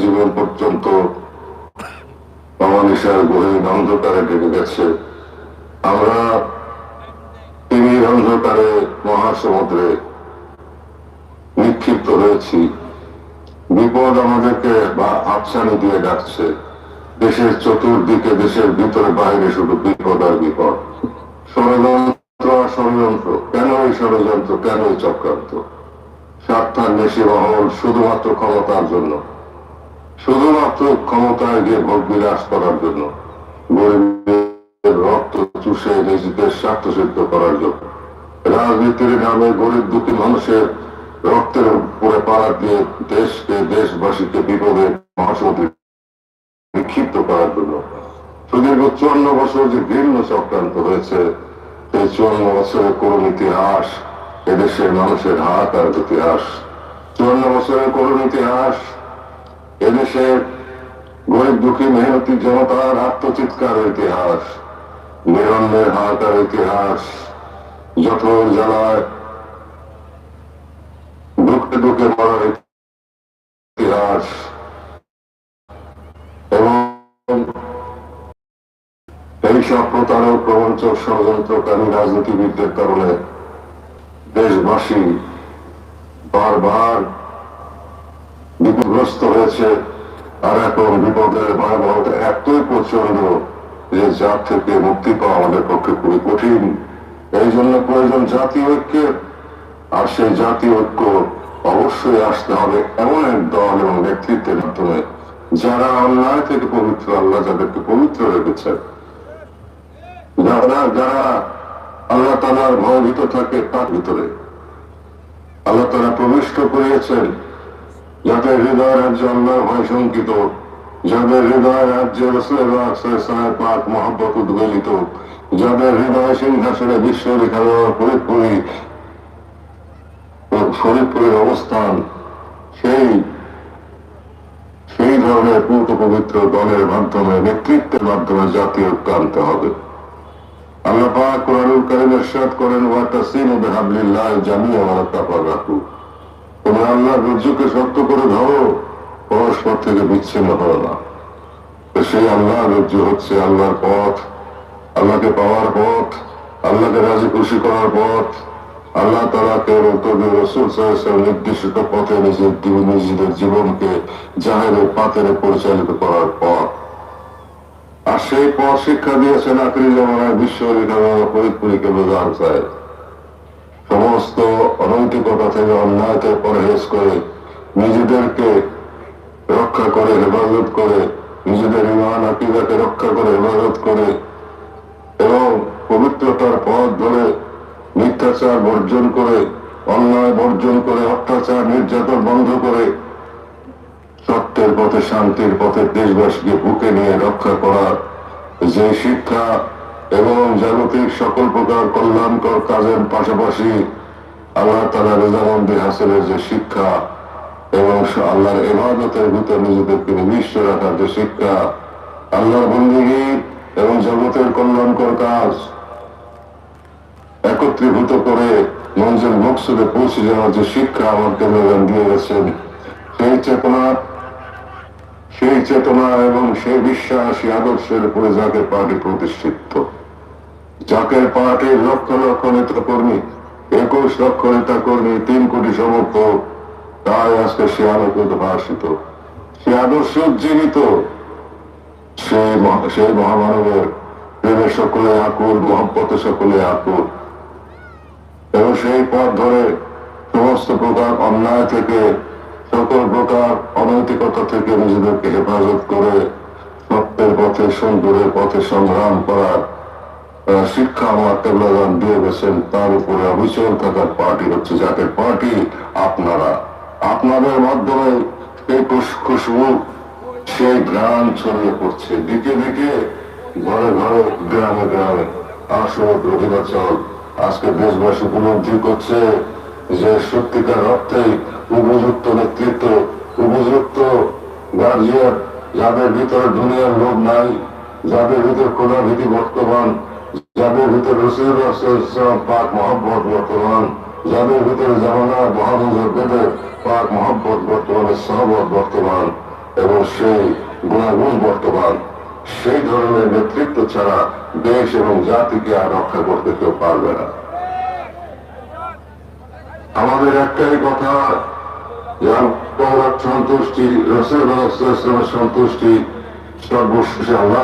জীবন পর্যন্ত গহীন অন্ধকারে গেছে। আমরা অন্ধকারে মহাসমুদ্রে নিক্ষিপ্ত হয়েছি। বিপদ আমাদেরকে বা দিয়ে ডাকছে। দেশের চতুর্দিকে, দেশের ভিতরে, বাইরে শুধু বিপদ আর বিপদ। ষড়যন্ত্র আর ষড়যন্ত্র। কেন এই ষড়যন্ত্র? কেন এই চক্রান্ত? স্বার্থান্বেষী মহল শুধুমাত্র ক্ষমতার জন্য। শুধুমাত্র ক্ষমতায় গিয়ে ভোগ বিলাস করার জন্য। গরিবের রক্ত চুষে নিজেদের স্বার্থ সিদ্ধ করার জন্য। রাজনীতির নামে গরিব দুটি মানুষের রক্তের উপরে পাড়া দিয়ে দেশকে, দেশবাসীকে বিপদে মহাসমুদ্রে নিক্ষিপ্ত করার জন্য। সুদীর্ঘ চুয়ান্ন বছর যে ভিন্ন চক্রান্ত হয়েছে সেই চুয়ান্ন বছরের করুণ ইতিহাস এদেশের মানুষের হাত আর ইতিহাস চুয়ান্ন বছরের করুণ ইতিহাস এদেশের গরিব দুঃখী মেহনতি জনতার আত্মচিৎকার ইতিহাস নিরন্নের হাহাকার ইতিহাস, জঠর জ্বালায় দুঃখে দুঃখে মরার ইতিহাস এবং এইসব প্রতারক, প্রবঞ্চক, ষড়যন্ত্রকারী রাজনীতিবিদদের কারণে দেশবাসী বারবার বিপদগ্রস্ত হয়েছে। আর এখন বিপদের ভয়াবহতা এতই প্রচণ্ড যে যার থেকে মুক্তি পাওয়া আমাদের পক্ষে খুবই কঠিন। এই জন্য প্রয়োজন জাতীয় ঐক্যের। আর সেই জাতীয় ঐক্য অবশ্যই আসতে হবে এমন এক দল এবং নেতৃত্বের মাধ্যমে, যারা অন্যায় থেকে পবিত্র আল্লাহ যাদেরকে পবিত্র রেখেছেন। যারা যারা আল্লাহ তালার ভয়ভীত থাকে তার ভিতরে। আল্লাহ তারা প্রবিষ্ট করিয়েছেন যাদের হৃদয় রাজ্যে আল্লাহর ভয় শঙ্কিত, যাদের হৃদয় রাজ্যে পাক মহব্বত উদ্বেলিত, যাদের হৃদয় সিংহাসনে বিশ্ব রেখা ফরিদপুরি ফরিদপুরের অবস্থান সেই সেই ধরনের পূত পবিত্র দলের মাধ্যমে, নেতৃত্বের মাধ্যমে জাতীয় আনতে হবে। আল্লাহ পাক কোরআনুল কারীম ইরশাদ করেন, ওয়া তাসিমু বিহাবলিল্লাহ জামিআ ওয়া তাফাররাকু তোমরা আল্লাহর রজ্জুকে শক্ত করে ধরো, পরস্পর থেকে বিচ্ছিন্ন হও না। সেই আল্লাহর রজ্জু হচ্ছে আল্লাহর পথ, আল্লাহকে পাওয়ার পথ, আল্লাহকে রাজি খুশি করার পথ। আল্লাহ তালাকে এবং কবি রসুল সাহেব নির্দিষ্ট পথে নিজের নিজেদের জীবনকে জাহেরের পাতেরে পরিচালিত করার পথ। আর সেই পথ শিক্ষা দিয়েছেন আখরি জমানায় বিশ্ব ফরিদপুরীকে বোঝান সাহেব। সমস্ত অনৈতিকতা থেকে অন্যায়তে পরহেজ করে নিজেদেরকে রক্ষা করে, হেফাজত করে, নিজেদের ইমান, আকিদাকে রক্ষা করে, হেফাজত করে এবং পবিত্রতার পথ ধরে মিথ্যাচার বর্জন করে, অন্যায় বর্জন করে, অত্যাচার, নির্যাতন বন্ধ করে সত্যের পথে, শান্তির পথে দেশবাসীকে বুকে নিয়ে রক্ষা করার যে শিক্ষা এবং জাগতিক সকল প্রকার কল্যাণকর কাজের পাশাপাশি আল্লাহ তালা রেজামন্দি হাসিলের যে শিক্ষা এবং আল্লাহর এবাদতের ভিতর নিজেদেরকে নিবিষ্ট রাখার যে শিক্ষা, আল্লাহর বন্দীগী এবং জগতের কল্যাণকর কাজ একত্রীভূত করে মঞ্জুর মকসুদে পৌঁছে যাওয়ার যে শিক্ষা আমাকে দিয়ে গেছেন, সেই চেতনা সেই চেতনা এবং সেই বিশ্বাস আদর্শের উপরে যাকে পার্টি প্রতিষ্ঠিত। যাকে পার্টির লক্ষ লক্ষ নেতা কর্মী একুশ লক্ষ নেতা কর্মী তিন কোটি সমর্থক, তাই আজকে সে আলোকিত, ভাষিত। সে আদর্শ উজ্জীবিত। সেই মহামানবের প্রেমে সকলে আকুল মহব্বতে সকলে আকুল। এবং সেই পথ ধরে সমস্ত প্রকার অন্যায় থেকে, সকল প্রকার অনৈতিকতা থেকে নিজেদেরকে হেফাজত করে সত্যের পথে সুন্দরের পথে সংগ্রাম করার শিক্ষা আমার দিয়ে গেছেন, তার উপরে অবিচল থাকার পার্টি হচ্ছে জাতীয় পার্টি আপনারা। আপনাদের মাধ্যমে খুশ- খুশবু সেই ঘ্রাণ ছড়িয়ে পড়ছে। দিকে দিকে, ঘরে ঘরে, গ্রামে গ্রামে। আসর রবিবাচল আজকে দেশবাসী উপলব্ধি করছে যে সত্যিকার অর্থে উপযুক্ত নেতৃত্ব, উপযুক্ত গার্জিয়ান যাদের ভিতরে দুনিয়ার লোভ নাই, যাদের ভিতরে খোলা ভীতি বর্তমান যাদের ভিতরে রসুল পাক মহব্বত বর্তমান যাদের ভিতরে জামানা মহানজর বেদের পাক মহব্বত বর্তমানে সহবত বর্তমান এবং সেই গুণাগুণ বর্তমান সেই ধরনের নেতৃত্ব ছাড়া দেশ এবং জাতিকে আর রক্ষা করতে কেউ পারবে না। আমাদের একটাই কথা সন্তুষ্টি রসুল সন্তুষ্টি, সর্বশেষে আল্লাহ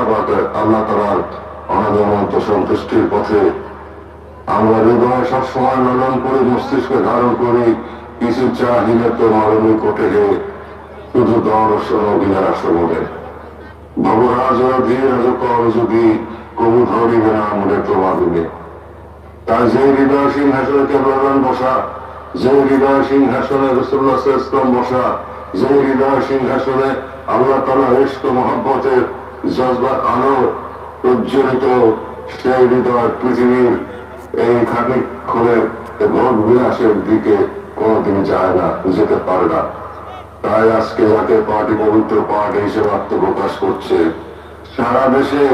আল্লাহ তালার অনাদমন্ত সন্তুষ্টির পথে আমরা হৃদয় সবসময় নরম করে মস্তিষ্কে ধারণ করি, কিছু চাহিলে তো মরণী কোটে শুধু দর্শন অভিনার বলে ভবরাজ ধীর কর যদি কবু ধরিবে না আমাদের তোমাদিনে তাই যে হৃদয় সিংহাসনে কেবল বসা, যে হৃদয় সিংহাসনে রসুল্লাহ ইসলাম বসা, যে হৃদয় সিংহাসনে আল্লাহ তালা ইস্ক মহব্বতের জজবার আলো উজ্জ্বলিত সেই হৃদয় পৃথিবীর এই খানিক খুলে ভোট বিলাসের দিকে কোনোদিন যায় না, যেতে পারে না। তাই আজকে যাকে পার্টি পবিত্র পার্টি হিসেবে আত্মপ্রকাশ করছে, সারা দেশে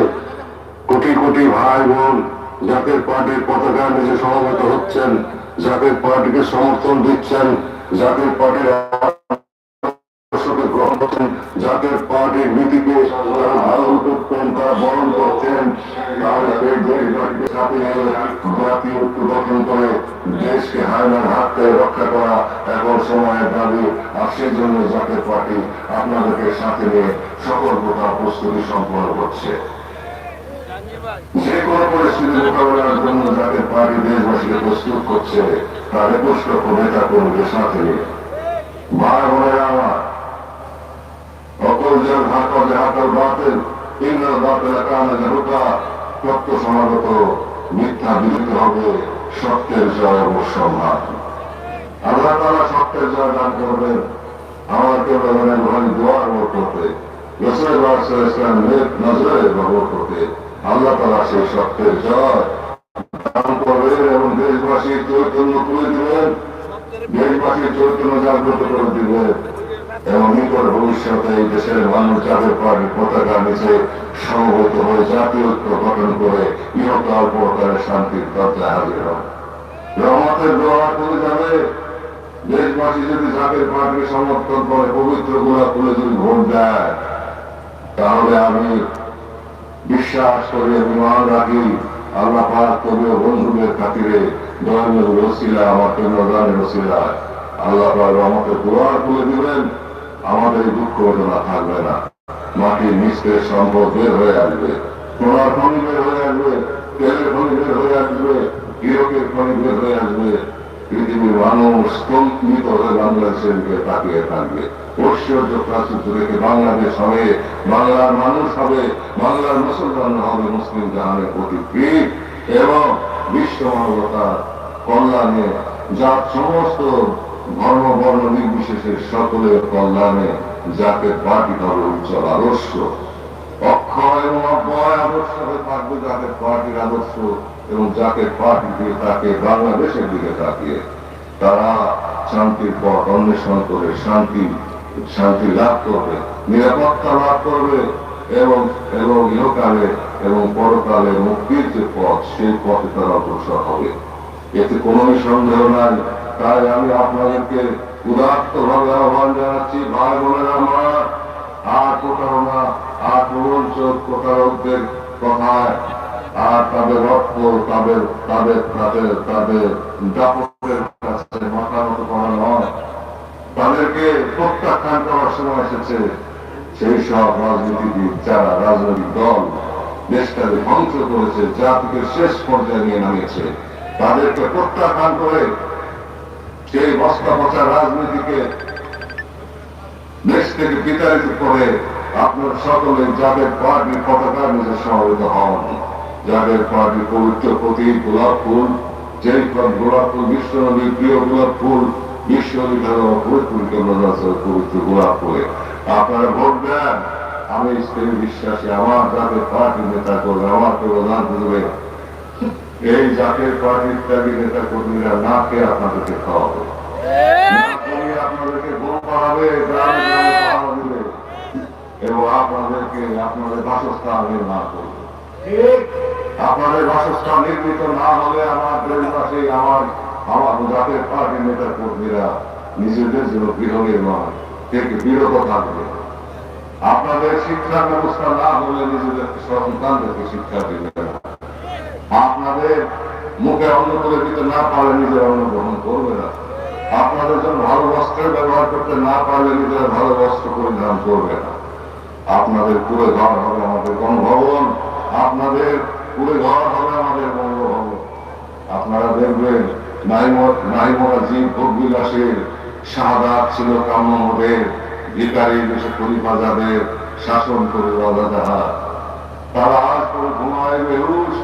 কোটি কোটি ভাই বোন জাতীয় পার্টির পতাকা নিচে সমবেত হচ্ছেন জাতীয় পার্টিকে সমর্থন দিচ্ছেন জাতীয় পার্টির করছেন জাতীয় পার্টির নীতিকে ধারণ করতেন তারা বরণ করছেন যে কোনো পরিস্থিতি জন্য পার্টি দেশবাসীকে প্রস্তুত করছে তার একুশ নেতা কর্মীদের সাথে নিয়ে। আমার যে হাত যে হুকা সত্য সমাগত, মিথ্যা বিজিত হবে, সত্যের জয় আল্লাহ সত্যের জয় দান করবেন। ভাই, দোয়ার নজরে করতে আল্লাহ তারা সেই সত্যের জয় করবেন এবং দেশবাসীর চৈতন্য তুলে দিবেন। দেশবাসীর চৈতন্য জাগ্রত করে দিবেন। এবং নিকট ভবিষ্যতে এই দেশের মানুষ যাদের পার্টির পতাকা নিচে সমবেত হয়ে জাতীয় ঐক্য গঠন করে ইহকাল পরকালের শান্তির দরজায় হাজির হবে রহমতের দোয়া করে যাবে। দেশবাসী যদি সমর্থন করে, পবিত্র গোলা যদি ভোট দেয়, তাহলে আমি বিশ্বাস করি রাখি। আল্লাহ পাক বন্ধুদের খাতিরে দয়ালের রসিলা আমার কেন্দ্রদানের রসিলা আল্লাহ রহমতের দোয়ার খুলে দিবেন। আমাদের দুঃখ বেদনা থাকবে না। মাটির নিচের সম্পদ বের হয়ে আসবে। সোনার খনি বের হয়ে আসবে, তেলের খনি বের হয়ে আসবে হিরকের খনি বের হয়ে আসবে। পৃথিবীর মানুষ স্তম্ভিত হয়ে বাংলাদেশের দিকে তাকিয়ে থাকবে। ঐশ্বর্য প্রাচুর্য রেখে বাংলাদেশ হবে, বাংলার মানুষ হবে, বাংলার মুসলমান হবে, মুসলিম জাহানের প্রতি এবং বিশ্ব মানবতার কল্যাণে যার সমস্ত ধর্ম বর্ণ নির্বিশেষে সকলের কল্যাণে যাকে পার্টি হবে উজ্জ্বল আদর্শ, অক্ষয় এবং আদর্শ হয়ে থাকবে যাকে পার্টির আদর্শ এবং যাকে পার্টি দিয়ে তাকে বাংলাদেশের দিকে তাকিয়ে। তারা শান্তির পথ অন্বেষণ করে, শান্তি শান্তি লাভ করবে, নিরাপত্তা লাভ করবে এবং এবং ইহকালে এবং পরকালে মুক্তির যে পথ, সেই পথে তারা অগ্রসর হবে। এতে কোনো সন্দেহ নাই তাই আমি আপনাদেরকে উদাত্ত ভাবে আহ্বান জানাচ্ছি, ভাই বোনেরা আমার। আর প্রতারণা আর প্রবঞ্চক প্রতারকদের কথায়, আর তাদের রক্ত, তাদের তাদের তাদের তাদের দাপটের কাছে মাথা করা নয়। তাদেরকে প্রত্যাখ্যান করার সময় এসেছে। সেই সব রাজনীতিবিদ যারা রাজনৈতিক দল, দেশটাকে ধ্বংস করেছে, জাতিকে শেষ পর্যায়ে নিয়ে নামিয়েছে, তাদেরকে প্রত্যাখ্যান করে সেই বস্তা পচা রাজনীতিকে দেশ থেকে বিতাড়িত করে আপনার সকলে যাদের পার্টির পতাকা নিজে সমবেত হন, যাদের পার্টির পবিত্র প্রতীক, গোলাপ ফুল, যেই গোলাপ ফুল, বিশ্ব নদীর প্রিয় গোলাপ ফুল, বিশ্ব নদীর পবিত্র পবিত্র গোলাপ ফুলে। আপনারা ভোট দেন আমি স্থির বিশ্বাসী, আমার যাদের পার্টির নেতা করবে আমার প্রধান করবে এই জাতীয় পার্টির ত্যাগী নেতা কর্মীরা না খেয়ে আপনাদেরকে খাওয়াবে না আপনাদেরকে গরু পাড়াবে দিবে। এবং আপনাদেরকে আপনাদের বাসস্থান নির্মাণ করবে। আপনাদের বাসস্থান নির্মিত না হলে আমার দেশবাসী আমার আমার জাতীয় পার্টির নেতা কর্মীরা নিজেদের জন্য গৃহ নির্মাণ থেকে বিরত থাকবে। আপনাদের শিক্ষা ব্যবস্থা না হলে নিজেদের সন্তানদেরকে শিক্ষা দিবে না। আপনাদের মুখে অন্ন করে দিতে না পারলে নিজের অন্ন গ্রহণ করবে না। আপনাদের জন্য ভালো বস্ত্রের ব্যবহার করতে না পারলে নিজেরা ভালো বস্ত্র পরিধান করবে না। আপনাদের পুরো ঘর হবে আমাদের গণভবন আপনাদের পুরো ঘর হবে আমাদের বঙ্গভবন। আপনারা দেখবেন নাইমরা জীব ভোগ বিলাসের শাহাদাত ছিল কাম্যদের ভিকারি দেশে খলিফা যাদের শাসন করে রাজা যাহা। তারা আজ করে ঘুমায় বেহুশ।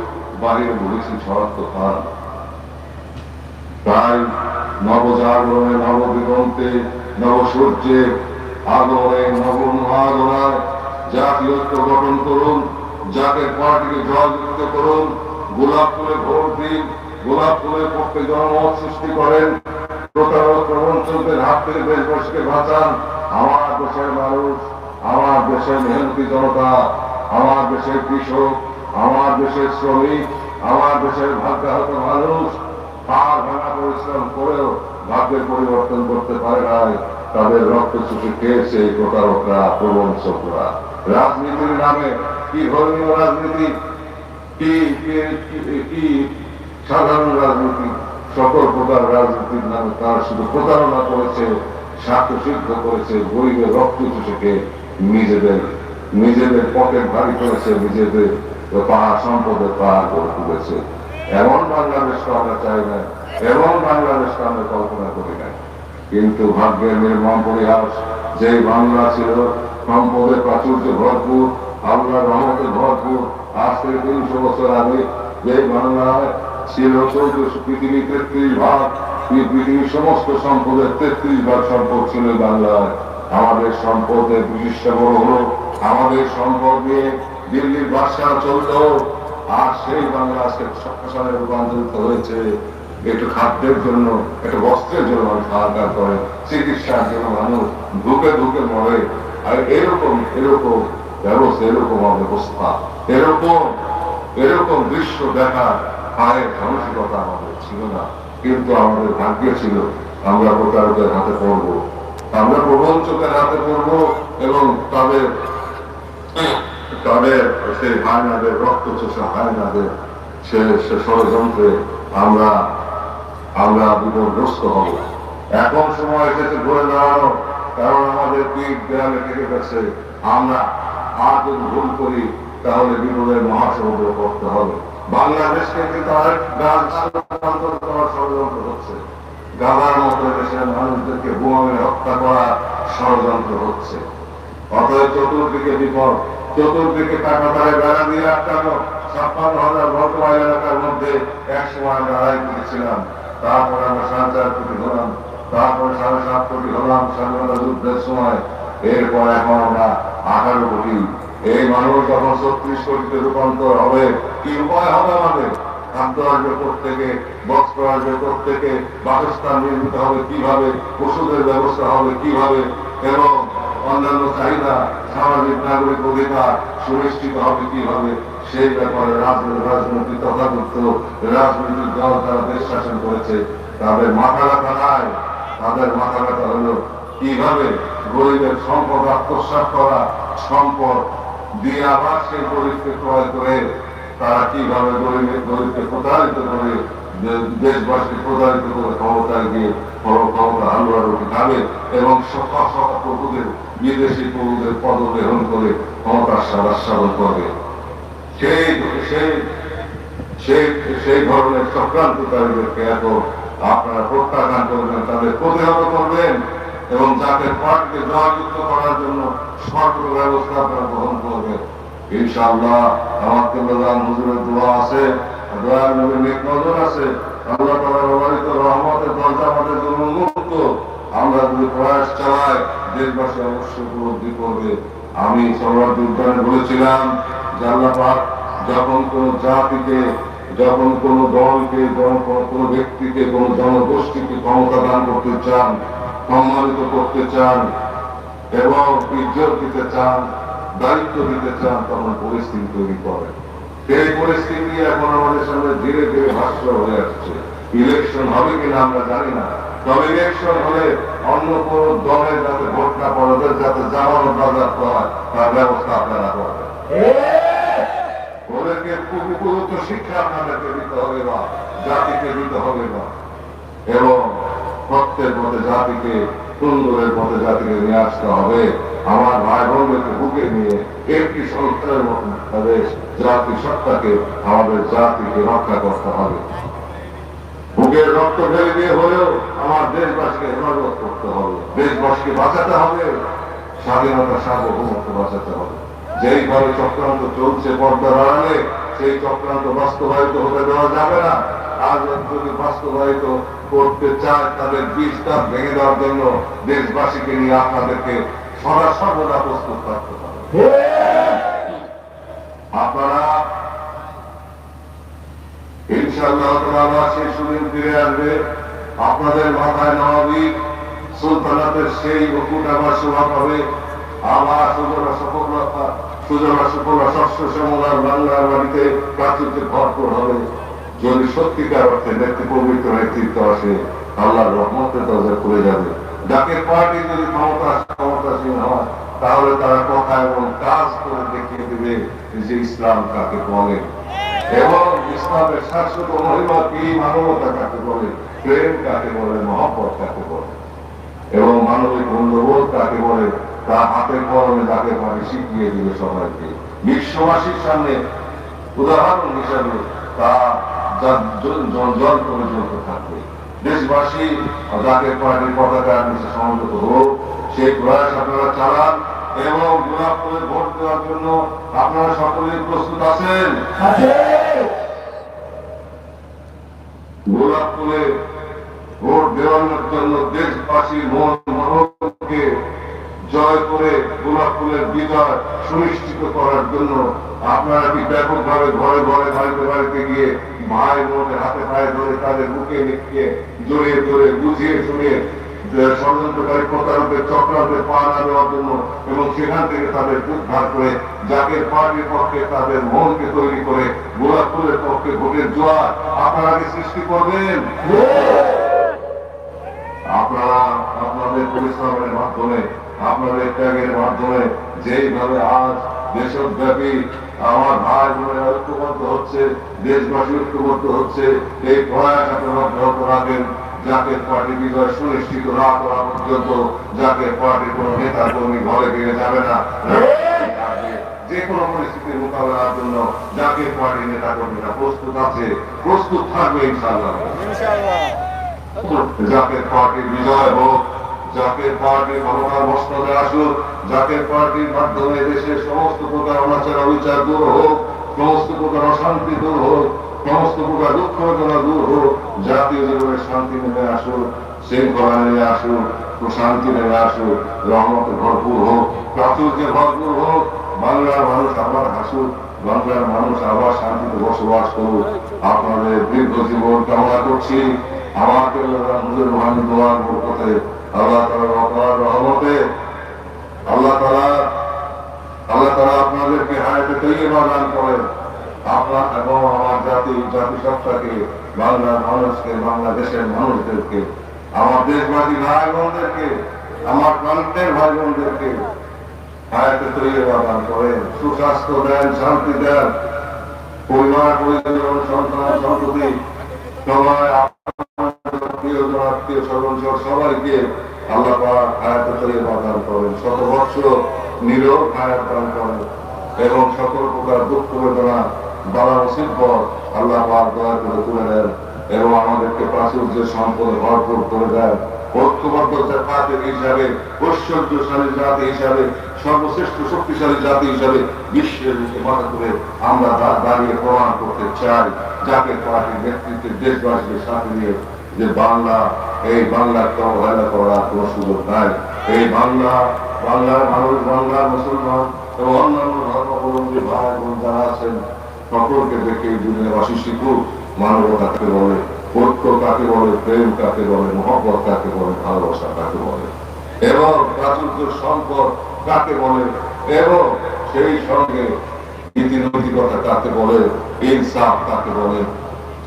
বাড়ির বলেছি শরৎ খান তাই নবজাগরণে, নবদিগন্তে, নবসূর্যে, আগমনে নব মহাগণায় জাতীয়ত্ব গঠন করুন জাতীয় পার্টিকে জয়যুক্ত করুন গোলাপ ফুলে ভোট দিন গোলাপ ফুলের পক্ষে জনমত সৃষ্টি করেন, প্রতারক প্রবঞ্চকদের হাত থেকে দেশবাসীকে বাঁচান। আমার দেশের মানুষ, আমার দেশের মেহনতি জনতা, আমার দেশের কৃষক আমার দেশের শ্রমিক, আমার দেশের ভাগ্যাহত মানুষ আর ভাঙা পরিশ্রম করেও ভাগ্যের পরিবর্তন করতে পারে নাই। তাদের রক্ত চুষে খেয়েছে এই প্রতারকরা প্রবঞ্চকরা রাজনীতির নামে কি ধর্মীয় রাজনীতি? কি, কি- সাধারণ রাজনীতি? সকল প্রকার রাজনীতির নামে তারা শুধু প্রতারণা করেছে, স্বার্থ সিদ্ধ করেছে, গরিবের রক্ত চুষে নিজেদের নিজেদের পকেট ভারী করেছে, নিজেদের আমরা চাই আমরা কিন্তু তিনশো বছর আগে তেত্রিশ ভাগ পৃথিবীর সমস্ত সম্পদের তেত্রিশ ভাগ সম্পদ ছিল বাংলায়। আমাদের সম্পদের প্রতিষ্ঠা বড় হলো, আমাদের সম্পদ নিয়ে দিল্লির বাদশাহ চলতো আর সেই বাংলা আজকে শ্মশানে রূপান্তরিত হয়েছে। একটু খাদ্যের জন্য, একটু বস্ত্রের জন্য মানুষ হাহাকার করে, চিকিৎসার জন্য মানুষ ধুকে ধুকে মরে। আর এরকম এরকম ব্যবস্থা, এরকম অবস্থা এরকম এরকম দৃশ্য দেখার পায়ের মানসিকতা আমাদের ছিল না। কিন্তু আমাদের ভাগ্যে ছিল, আমরা প্রতারকের হাতে পড়ব। আমরা প্রবঞ্চকের হাতে পড়ব এবং তাদের তাদের সেই হায়নাদের রক্ত চোষা হায়নাদের সে সে ষড়যন্ত্রে আমরা আমরা বিপদগ্রস্ত হব। এখন সময় এসেছে ঘুরে দাঁড়ানো, কারণ আমাদের পিঠ দেয়ালে থেকে গেছে। আমরা আর যদি ভুল করি, তাহলে বিপদের মহাসমুদ্র করতে হবে। বাংলাদেশকে ষড়যন্ত্র হচ্ছে গাদার মতো দেশের মানুষদেরকে বোমা হত্যা করা ষড়যন্ত্র হচ্ছে। অতএব চতুর্দিকে বিপদ চতুর্দিকে টাকা তারে বেড়া দিয়ে আটকানো ছাপ্পান্ন হাজার বর্তমান এলাকার মধ্যে এক সময় আমরা আড়াই কোটি ছিলাম তারপরে আমরা সাড়ে চার কোটি হলাম। তারপরে সাড়ে সাত কোটি হলাম স্বাধীনতা যুদ্ধের সময়। এরপর এখন আমরা আঠারো কোটি। এই মানুষ যখন ছত্রিশ কোটিতে রূপান্তর হবে, কি উপায় হবে আমাদের? খাদ্য আসবে থেকে বস্ত্র আসবে থেকে বাসস্থান নির্মিত হবে কীভাবে, ওষুধের ব্যবস্থা হবে কীভাবে, এবং অন্যান্য চাহিদা, সামাজিক নাগরিক অধিকার সুনিশ্চিত হবে কীভাবে? সেই ব্যাপারে রাজনীতি রাজনৈতিক তথাকথিত রাজনৈতিক দল যারা দেশ শাসন করেছে। তাদের মাথা ব্যথা নাই। তাদের মাথা ব্যথা হলো কীভাবে গরিবের সম্পদ, আত্মসাৎ করা, সম্পদ দিয়ে আবার সেই গরিবকে ক্রয় করে তারা কীভাবে গরিবের গরিবকে প্রতারিত করে দেশবাসীকে প্রতারিত করে ক্ষমতায় গিয়ে, ক্ষমতা রুটি খাবে এবং সকাল সকাল প্রভুদের বিদেশি প্রভুদের পদগ্রহণ করে ক্ষমতার সাদাস্বাদন করবে। সেই সেই সেই সেই ধরনের চক্রান্তকারীদেরকে এখন আপনারা প্রত্যাখ্যান করবেন, তাদের প্রতিহত করবেন এবং যাতে পার্টিকে জয়যুক্ত করার জন্য সর্ব ব্যবস্থা আপনারা গ্রহণ করবেন। ইনশাআল্লাহ আমার কেবলান হুজুরের দোয়া আছে, দয়ার নবীর নজর আছে। আল্লাহ অবারিত রহমতের দরজা আমাদের জন্য আমরা যদি প্রয়াস চালাই দেশবাসী অবশ্যই উপলব্ধি করবে। আমি সবার উদ্যানে বলেছিলাম আল্লাহ যখন কোন জাতিকে, যখন কোন দলকে কোন- ব্যক্তিকে, কোন জনগোষ্ঠীকে ক্ষমতা দান করতে চান, সম্মানিত করতে চান, এবং ইজ্জত দিতে চান, দায়িত্ব দিতে চান, তখন পরিস্থিতি তৈরি করে। সেই পরিস্থিতি এখন আমাদের সামনে ধীরে ধীরে ভাষ্য হয়ে আসছে। ইলেকশন হবে কিনা আমরা জানি না। তবে ইলেকশন হলে অন্য কোন দলের যাতে ভোট না পড়ে ওদের যাতে জামানত বাজার হয়, তার ব্যবস্থা আপনারা করবেন। ওদেরকে উপযুক্ত শিক্ষা আপনাদেরকে দিতে হবে না জাতিকে দিতে হবে না এবং প্রত্যেক পথে জাতিকে, সুন্দরের পথে জাতিকে নিয়ে আসতে হবে। আমার ভাই বোনদেরকে বুকে নিয়ে একটি সংস্থার মতো ভাবে জাতি সত্তাকে আমাদের জাতিকে রক্ষা করতে হবে। বুকের রক্ত ঢেলে দিয়ে হলেও আমার দেশবাসীকে হেফাজত করতে হবে। দেশবাসীকে বাঁচাতে হবে, স্বাধীনতা সার্বভৌমত্ব বাঁচাতে হবে। যেইভাবে চক্রান্ত চলছে পর্দার আড়ালে, সেই চক্রান্ত বাস্তবায়িত হতে দেওয়া যাবে না। আজ যদি বাস্তবায়িত করতে চায়, তাদের বীজটা ভেঙে দেওয়ার জন্য দেশবাসীকে নিয়ে আপনাদেরকে সদা সর্বদা প্রস্তুত থাকতে হবে। আপনারা আপনাদের মাথায় নবাবী সুলতানাতের সেই আবার শোভা পাবে। আবার সুজলা সফলতা, সুজলা সুফলা শস্য শ্যামলার বাংলার বাড়িতে প্রাচুর্যে ভরপুর হবে। যদি সত্যিকার অর্থে ব্যক্তি পবিত্র নেতৃত্ব আসে, আল্লাহর রহমতের দরজা খুলে যাবে। যাকে পার্টি যদি ক্ষমতা ক্ষমতাসীন হয়, তাহলে তারা কথা এবং কাজ করে দেখিয়ে দেবে যে ইসলাম কাকে বলে। এবং ইসলামের শাশ্বত মহিমা কি মানবতা কাকে বলে? প্রেম কাকে বলে? মহব্বত কাকে বলে? এবং মানবিক মূল্যবোধ কাকে বলে? তা হাতে কলমে তাকে পারে শিখিয়ে দিবে সবাইকে। বিশ্ববাসীর সামনে উদাহরণ হিসাবে তা জল চলতে থাকবে। দেশবাসী যাকে পার্টির পতাকার নিচে সংযত হোক, সেই প্রয়াস আপনারা চালান এবং গোলাপ করে ভোট দেওয়ার জন্য আপনারা সকলেই প্রস্তুত আছেন। গোলাপ ফুলে ভোট দেওয়ানোর জন্য দেশবাসীর মন মনকে জয় করে গোলাপ ফুলের বিজয় সুনিশ্চিত করার জন্য আপনারা কি ব্যাপকভাবে ঘরে ঘরে বাড়িতে বাড়িতে গিয়ে ভাই বোনের হাতে পায়ে ধরে তাদের বুকে লিখিয়ে জড়িয়ে ধরে বুঝিয়ে শুনিয়ে, যে ষড়যন্ত্রকারী প্রতারকের চক্রান্তে পা না দেওয়ার জন্য এবং সেখান থেকে তাদের উদ্ধার করে জাতীয় পার্টির পক্ষে, তাদের মনকে তৈরি করে গোলাপ ফুলের পক্ষে ভোটের জোয়ার আপনারা সৃষ্টি করবেন? আপনারা আপনাদের পরিশ্রমের মাধ্যমে, আপনাদের ত্যাগের মাধ্যমে, যেইভাবে আজ দেশব্যাপী আমার ভাই বোনেরা ঐক্যবদ্ধ হচ্ছে, দেশবাসী ঐক্যবদ্ধ হচ্ছে, এই প্রয়াস আপনারা অব্যাহত রাখেন। জাতীয় পার্টি বিজয় সুনিশ্চিত না করা পর্যন্ত জাতীয় পার্টির কোন নেতা কর্মী ঘরে ফিরে যাবে না। যে কোনো পরিস্থিতির মোকাবেলার জন্য জাতীয় পার্টির নেতা কর্মীরা প্রস্তুত আছে প্রস্তুত থাকবে ইনশাআল্লাহ। জাতীয় পার্টির বিজয় হোক জাতীয় পার্টির ক্ষমতার বস্ত্রে আসুক জাতীয় পার্টির মাধ্যমে দেশের সমস্ত প্রকার অনাচার অবিচার দূর হোক সমস্ত প্রকার অশান্তি দূর হোক সমস্ত প্রকার দুঃখ বেদনা দূর হোক জাতীয় জীবনে শান্তি নেমে আসুক শৃঙ্খলা নেমে আসুক প্রশান্তি নেমে আসুক রহমত ভরপুর হোক, প্রাচুর্যে ভরপুর হোক, বাংলার মানুষ আবার হাসুক, বাংলার মানুষ আবার শান্তিতে বসবাস করুক। আপনাদের দীর্ঘ জীবন কামনা করছি। আমাকে মহানি দোয়ার বরকতে আল্লাহ তাআলার অপার রহমতে, আল্লাহ তাআলা আল্লাহ তাআলা আপনাদেরকে হায়াতে তৈয়বা দান করেন। আপনার এবং আমার জাতি, জাতিসত্তাকে, বাংলার মানুষকে, বাংলাদেশের মানুষদেরকে আমার দেশবাসী ভাই বোনদেরকে আমার প্রান্তের ভাই বোনদেরকে সুস্বাস্থ্য দেন, শান্তি দেন। পরিবার, পরিজন, সন্তান সন্ততি আল্লাহ এবং সকল প্রকার দুঃখ বেদনা, বালা মুসিবত আল্লাহ দয়া করে তুলে দেন এবং আমাদেরকে প্রাচুর্যের সম্পদে ভরপুর করে দেন ঐক্যবদ্ধ হিসাবে, ঐশ্বর্যশালী জাতি হিসাবে, সর্বশ্রেষ্ঠ শক্তিশালী জাতি হিসাবে বিশ্বের দা- দাঁড়িয়ে প্রমাণ করতে চাই। পার্টির সাথে নিয়ে যে বাংলা, এই বাংলাকে অবহেলা করার সুযোগ নাই। এই বাংলা, বাংলার মানুষ বাংলার মুসলমান এবং অন্যান্য ধর্মাবলম্বী ভাই বোন যারা আছেন, সকলকে দেখে দুনিয়াবাসী শিখুক। মানবতা কাকে বলে, ঐক্য কাকে বলে, প্রেম কাকে বলে, মহব্বত কাকে বলে, ভালোবাসা কাকে বলে? এবং প্রাচুর্য সম্পদ কাকে বলে? এবং সেই সঙ্গে নীতি নৈতিকতা কাকে বলে? ইনসাফ কাকে বলে?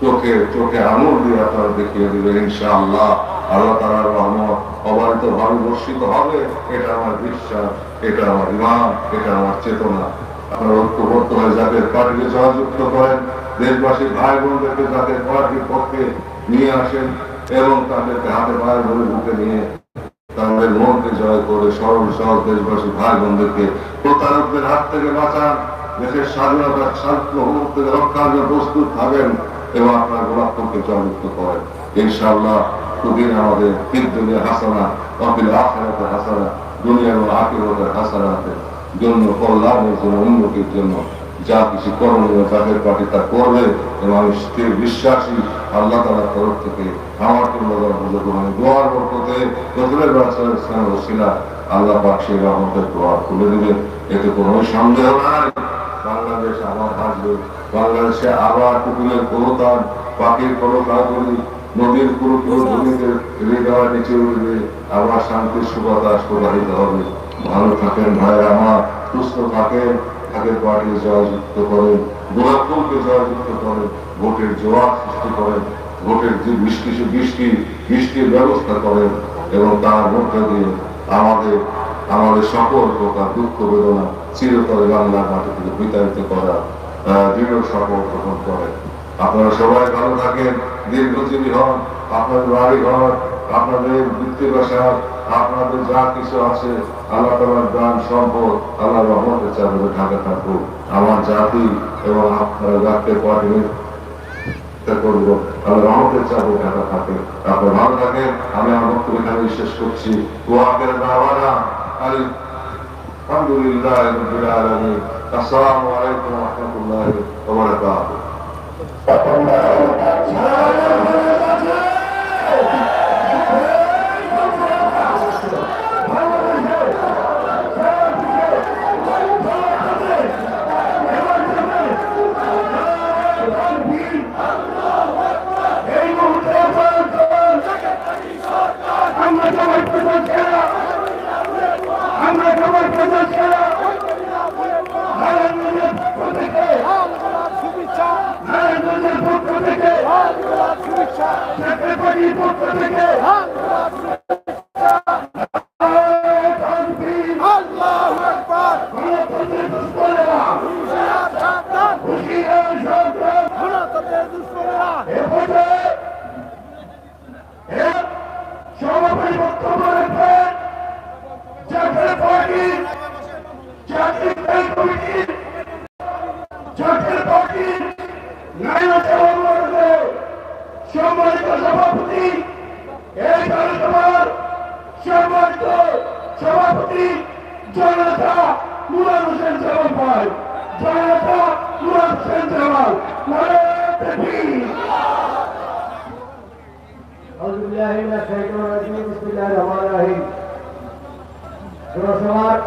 চোখে চোখে আঙুল দিয়ে আপনারা দেখিয়ে দিবেন, ইনশাআল্লাহ। আল্লাহ তালার রহমত অবারিত ভাবে বর্ষিত হবে। এটা আমার বিশ্বাস, এটা আমার ইমান, এটা আমার চেতনা। আপনারা ঐক্যবদ্ধ হয়ে জাতীয় পার্টিকে সহযুক্ত করেন দেশবাসী ভাই বোনদেরকে জাতীয় পার্টির পক্ষে নিয়ে আসেন এবং তাদেরকে হাতে পায়ে ধরে বুকে নিয়ে তাদের মনকে জয় করে সরল, সহজ দেশবাসী ভাই বোনদেরকে প্রতারকদের হাত থেকে বাঁচান। দেশের স্বাধীনতা সার্বভৌমত্ব থেকে রক্ষার জন্য প্রস্তুত থাকেন এবং আপনার গোলাপকে জয়যুক্ত করেন। ইনশাআল্লাহ দুদিন আমাদের তিন দুনিয়া হাসানা অফিল আখেরাতে হাসানা, দুনিয়া এবং আখিরাতের হাসানাতে জন্য কল্যাণের জন্য, উন্নতির জন্য যা কিছু করণীয় তাদের পার্টি তা করবে এবং আমি স্থির বিশ্বাসী আল্লাহ তালার তরফ থেকে আমার কিংবা বুঝতে আমি দোয়ার বরকতে রসুলের বাচ্চার ইসলাম রসিলা আল্লাহ পাক সেই রহমতের দোয়া খুলে দিবেন এতে কোনো সন্দেহ নাই। বাংলাদেশ আবার আসবে বাংলাদেশে আবার কুকুরের কলতান পাখির কলকাগুলি নদীর পুরো পুরো জমিতে হৃদয় নিচে উঠবে। আবার শান্তির সুবাতাস প্রবাহিত হবে। ভালো থাকেন ভাই আমার সুস্থ থাকেন। তাদের পার্টি জয়যুক্ত করেন গোলাপকে জয়যুক্ত করেন ভোটের জোয়ার সৃষ্টি করেন ভোটের যে বৃষ্টি বৃষ্টি, বৃষ্টির ব্যবস্থা করেন এবং তার মধ্যে দিয়ে আমাদের আমাদের সকল প্রকার দুঃখ বেদনা চিরতরে বাংলার মাটি থেকে বিতাড়িত করা দৃঢ় সকল গ্রহণ করেন আপনারা সবাই ভালো থাকেন, দীর্ঘজীবী হন আপনার বাড়ি ঘর আপনাদের বৃত্তি বাসা, আপনাদের যা কিছু আছে, আল্লাহ তালার দান, সম্পদ আল্লাহ রহমতের চাদরে ঢাকা থাকুক। আমার জাতি এবং আপনারা আপনারা ভালো থাকেন। আমি শেষ করছি এই মুহূর্তে আমরা সবাই প্রচার ছেড়া আমরা সবাই প্রচার ছেড়া নারায়ণগঞ্জের পক্ষ থেকে নারায়ণগঞ্জের পক্ষ থেকে সেক্রেটারির পক্ষ থেকে গণতন্ত্রের দুষ্করেরা হুশিয়ার সাবধান এ পর্যায়ে এর সমাপনী বক্তব্য রাখবেন জাতীয় পার্টির জাতীয় স্থায়ী কমিটির জাতীয় পার্টির নাইনা সভাপতি সম্মানিত সভাপতি এই জনসভার সম্মানিত সভাপতি জনতা মুরাদ হোসেন জামাল ভাই জনতা মুরাদ হোসেন জামাল নারায়ণ তকবীর أعوذ بالله من الشيطان الرجيم بسم الله الرحمن الرحيم জনসভার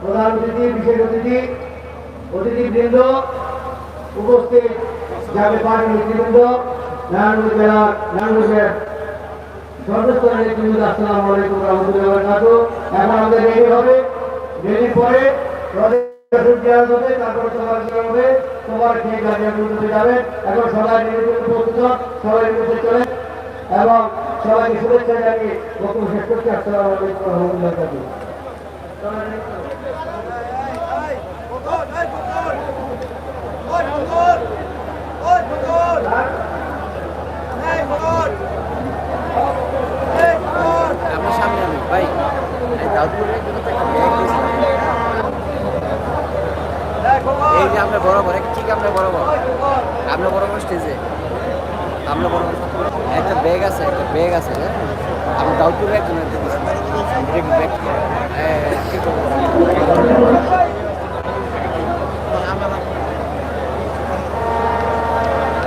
প্রধান অতিথি বিশেষ অতিথি অতিথিবৃন্দ উপস্থিত যাবে পার্টি নেতৃবৃন্দ নারায়ণগঞ্জ জেলার নারায়ণগঞ্জের সর্বস্তরের নেতৃবৃন্দ আসসালামু হবে রেডি পরে হবে তোমার খেয়ে গাড়িয়া যাবে এখন সবাই নির্বাচন প্রস্তুত সবাই নির্বাচন চলে এবং সবাইকে শুভেচ্ছা শেষ করছি আসসালামু আলাইকুম এই যে আমরা বরাবর ঠিক আমরা বরাবর। আমরা বরাবর স্টেজে আমরা বরাবর একটা ব্যাগ আছে, একটা ব্যাগ আছে আমি দাউদপুরের একজন ব্যাগ